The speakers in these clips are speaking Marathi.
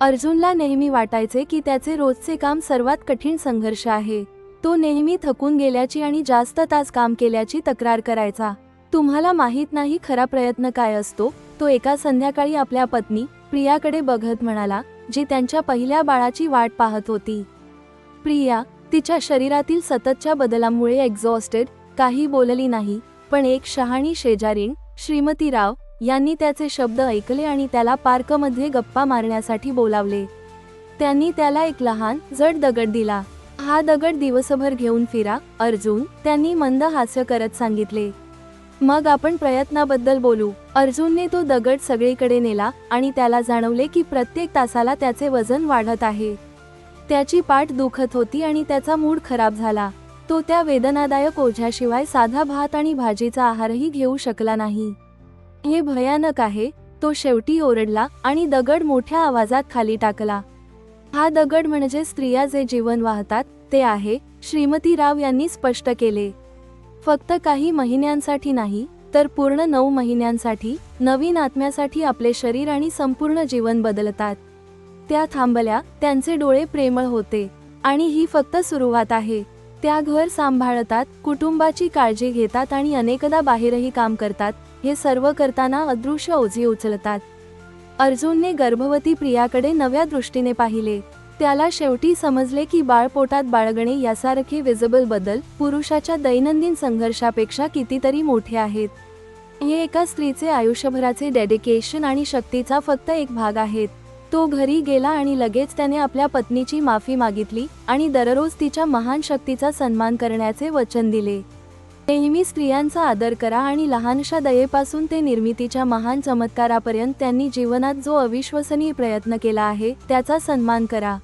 अर्जुनला नेहमी वाटायचे की त्याचे रोजचे काम सर्वात कठीण संघर्ष आहे. तो नेहमी थकून गेल्याची आणि जास्त तास काम केल्याची तक्रार करायचा. तुम्हाला माहीत नाही खरा प्रयत्न काय असतो तो एका संध्याकाळी आपल्या पत्नी प्रियाकडे बघत म्हणाला जी त्यांच्या पहिल्या बाळाची वाट पाहत होती. प्रिया तिच्या शरीरातील सततच्या बदलामुळे एक्झॉस्टेड काही बोलली नाही पण एक शहाणी शेजारीण श्रीमती राव यांनी त्याचे शब्द ऐकले आणि त्याला पार्कमध्ये गप्पा मारण्यासाठी बोलावले. त्यांनी त्याला एक लहान जड दगड दिला. हा दगड दिवसभर घेऊन फिरा अर्जुन त्यांनी मंद हास्य करत सांगितले. मग आपण प्रयत्नाबद्दल बोलू. अर्जुनने तो दगड सगळीकडे नेला आणि त्याला जाणवले की प्रत्येक तासाला त्याचे वजन वाढत आहे. त्याची पाठ दुखत होती आणि त्याचा मूड खराब झाला. तो त्या वेदनादायक ओझ्याशिवाय साधा भात आणि भाजीचा आहारही घेऊ शकला नाही. हे भयानक आहे. तो शेवटी ओरडला आणि दगड मोठ्या आवाजात खाली टाकला. हा दगड म्हणजे स्त्रिया जे जीवन वाहतात ते आहे श्रीमती राव यांनी स्पष्ट केले. फक्त काही महिन्यांसाठी नाही तर पूर्ण नऊ महिन्यांसाठी नवीन आत्म्यासाठी आपले शरीर आणि संपूर्ण जीवन बदलतात. त्या थांबल्या त्यांचे डोळे प्रेमळ होते. आणि ही फक्त सुरुवात आहे. त्या घर सांभाळतात कुटुंबाची काळजी घेतात आणि अनेकदा बाहेरही काम करतात हे सर्व करताना अदृश्य ओझे उचलतात. अर्जुनने गर्भवती प्रियाकडे नव्या दृष्टीने पाहिले. त्याला शेवटी समजले की बाळपोटात बाळगणे यासारखे विजिबल बदल पुरुषाच्या दैनंदिन संघर्षापेक्षा कितीतरी मोठे आहेत. हे एका स्त्रीचे आयुष्यभराचे डेडिकेशन आणि शक्तीचा फक्त एक भाग आहेत. तो घरी गेला आणि लगेच त्याने आपल्या पत्नीची माफी मागितली आणि दररोज तिच्या महान शक्तीचा सन्मान करण्याचे वचन दिले. नेहमी स्त्रियांचा आदर करा आणि लहानशा दयेपासून ते निर्मितीच्या महान चमत्कारापर्यंत त्यांनी जीवनात जो अविश्वसनीय प्रयत्न केला आहे त्याचा सन्मान करा.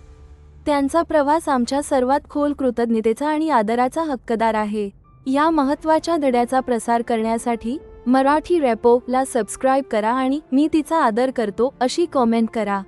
त्यांचा प्रवास आमच्या सर्वात खोल कृतज्ञतेचा आणि आदराचा हक्कदार आहे. या महत्त्वाच्या धड्याचा प्रसार करण्यासाठी मराठी रॅपो ला सबस्क्राईब करा आणि मी तिचा आदर करतो अशी कॉमेंट करा.